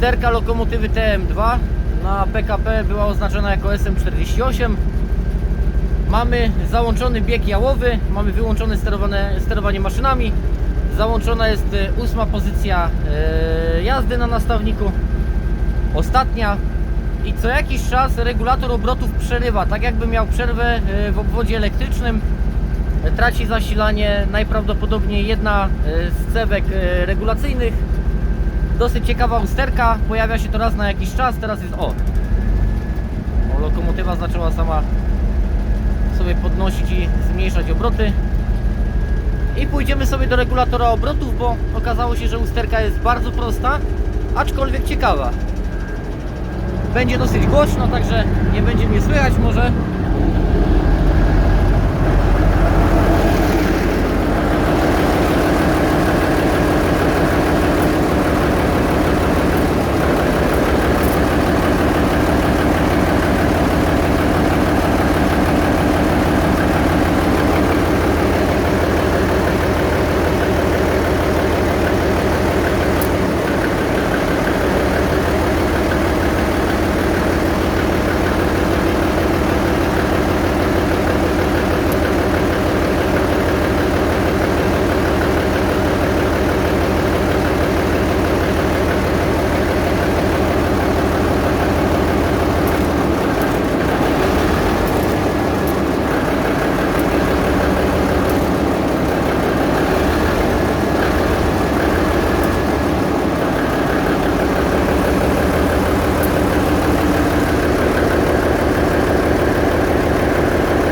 Usterka lokomotywy TM2 na PKP była oznaczona jako SM48. Mamy załączony bieg jałowy, mamy wyłączone sterowane, sterowanie maszynami. Załączona jest e, ósma pozycja e, jazdy na nastawniku. Ostatnia. I co jakiś czas regulator obrotów przerywa, tak jakby miał przerwę e, w obwodzie elektrycznym. Traci zasilanie najprawdopodobniej jedna z cewek regulacyjnych. Dosyć ciekawa usterka, pojawia się to raz na jakiś czas, teraz jest o. o lokomotywa zaczęła sama sobie podnosić i zmniejszać obroty. I pójdziemy sobie do regulatora obrotów, bo okazało się, że usterka jest bardzo prosta, aczkolwiek ciekawa. Będzie dosyć głośno, także nie będzie mnie słychać może.